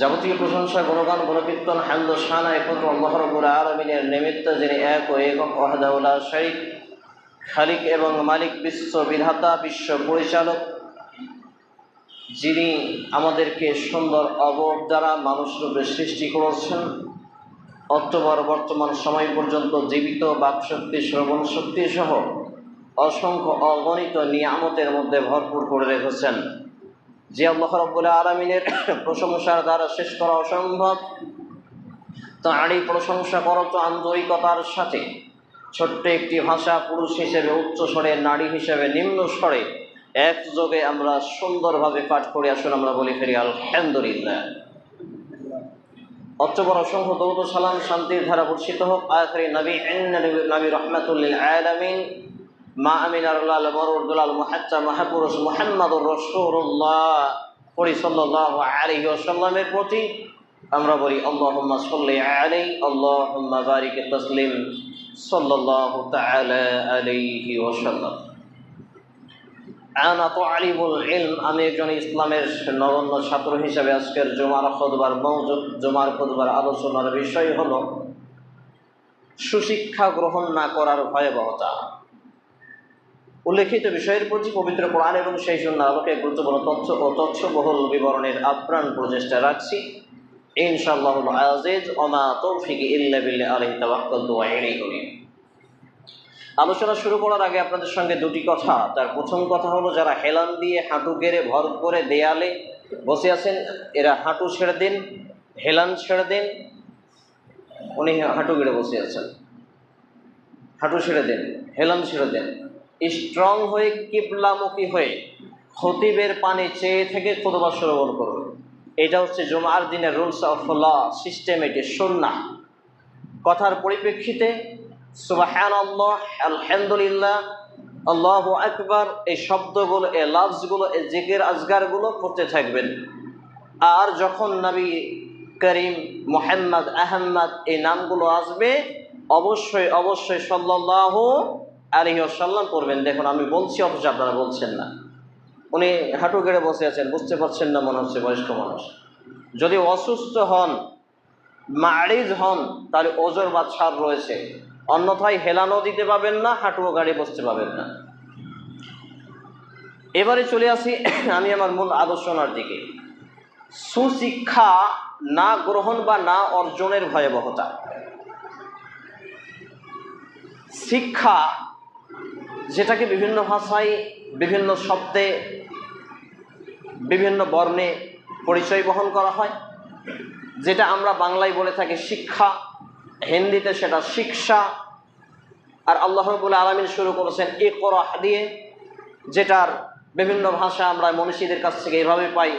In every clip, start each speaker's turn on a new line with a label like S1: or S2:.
S1: যাবতীয় প্রশংসা, গুণগান, গুণকীর্তন, হামদ, শানা একত্র আল্লাহ রবুল আলমিনের নিমিত্ত যিনি এক ও একক ওয়াহদাউল্লাহ শরিক, খালিক এবং মালিক, বিশ্ব বিধাতা, বিশ্ব পরিচালক, যিনি আমাদেরকে সুন্দর অবর দ্বারা মানুষরূপে সৃষ্টি করেছেন। অক্টোবর বর্তমান সময় পর্যন্ত জীবিত বাকশক্তি শ্রবণ শক্তি সহ অসংখ্য অগণিত নিয়ামতের মধ্যে ভরপুর করে রেখেছেন। যে আল্লাহ রব্বুল্লাহ আলমিনের প্রশংসার দ্বারা শেষ করা অসম্ভব, তাঁরই প্রশংসা করো তো আন্তরিকতার সাথে। ছোট্ট একটি ভাষা পুরুষ হিসেবে, উচ্চ স্বরে, নারী হিসেবে, নিম্ন স্বরে একযোগে আমরা সুন্দরভাবে পাঠ করে আসুন, আমরা বলি ফেরি, আলহামদুলিল্লাহ। অক্টোবর অসংখ্য দৌদ সালাম শান্তির ধারা বর্ষিত হোক। আখরি নবী নবী রহমাতুল্লিল আলামিন। মা আলহি প্রতি। আমরা বলি তসলিম আমি একজন ইসলামের নগণ্য ছাত্র হিসাবে আজকের জুমার খোদবার মৌজুদ জুমার খোদবার আলোচনার বিষয় হল, সুশিক্ষা গ্রহণ না করার ভয়াবহতা। উল্লেখিত বিষয়ের প্রতি পবিত্র কোরআন এবং সেই জন্য আলোকে গুরুত্বপূর্ণ তথ্য ও তথ্যবহুল বিবরণের আপ্রাণ প্রচেষ্টা রাখছি। আলোচনা শুরু করার আগে আপনাদের সঙ্গে দুটি কথা। তার প্রথম কথা হলো, যারা হেলান দিয়ে হাঁটু গেড়ে ভর করে দেয়ালে বসে আছেন, এরা হাঁটু ছেড়ে দিন, হেলান ছেড়ে দিন, উনি হাঁটু গেড়ে বসে আছেন। হাঁটু ছেড়ে দেন, হেলান ছেড়ে দেন। স্ট্রং হয়ে কিবলামুখী হয়ে খতিবের পানি চেয়ে থেকে খুদবা শ্রবণ করবে। এটা হচ্ছে জুমার দিনের রুলস অফ ল সিস্টেম এটি সন্না কথার পরিপ্রেক্ষিতে আল্লাহ আলহামদুলিল্লাহ, আল্লাহ আকবার, এই শব্দগুলো, এই লাভসগুলো এই জিকের আজগারগুলো করতে থাকবেন। আর যখন নবী করিম মোহাম্মদ আহম্মদ এই নামগুলো আসবে, অবশ্যই অবশ্যই সাল্লাহ আলহি আসাল্লাম করবেন দেখুন, আমি বলছি অথচ আপনারা বলছেন না। উনি হাঁটু গেড়ে বসে আছেন, বুঝতে পারছেন না মনে হচ্ছে বয়স্ক মানুষ। যদি অসুস্থ হন, মারিজ হন, তাহলে ওজোর বা ছাড় রয়েছে। অন্যথায় হেলানো দিতে পাবেন না, হাঁটুও গাড়ি বসতে পাবেন না। এবারে চলে আসি আমি আমার মূল আলোচনার দিকে। সুশিক্ষা না গ্রহণ বা না অর্জনের ভয়াবহতা। শিক্ষা যেটাকে বিভিন্ন ভাষায়, বিভিন্ন শব্দে, বিভিন্ন বর্ণে পরিচয় বহন করা হয়। যেটা আমরা বাংলায় বলে থাকি শিক্ষা, হিন্দিতে সেটা শিক্ষা। আর আল্লাহ রবুল আলমিন শুরু করেছেন এ করাহ দিয়ে, যেটার বিভিন্ন ভাষা আমরা মনীষীদের কাছ থেকে এভাবে পাই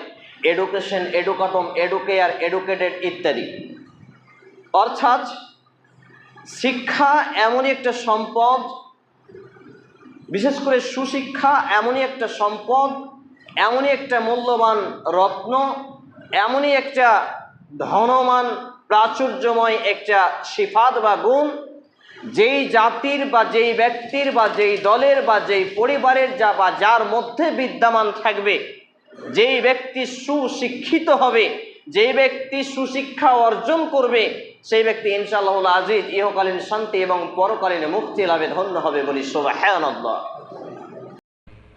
S1: এডুকেশন এডুকাটম এডুকেয়ার এডুকেটেড ইত্যাদি। অর্থাৎ শিক্ষা এমনই একটা সম্পদ বিশেষ করে সুশিক্ষা এমনই একটা সম্পদ, এমনই একটা মূল্যবান রত্ন, এমনই একটা ধনমান প্রাচুর্যময় একটা সিফাত বা গুণ যেই জাতির বা যেই ব্যক্তির বা যেই দলের বা যেই পরিবারের যা বা যার মধ্যে বিদ্যমান থাকবে, যেই ব্যক্তি সুশিক্ষিত হবে, যেই ব্যক্তি সুশিক্ষা অর্জন করবে সেই ব্যক্তি ইনশাআল্লাহ আজিজ ইহকালীন শান্তি এবং পরকালীন মুক্তি লাভে ধন্য হবে বলি সোবাহ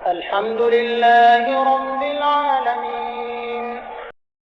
S2: আলহামদুলিল্লাহ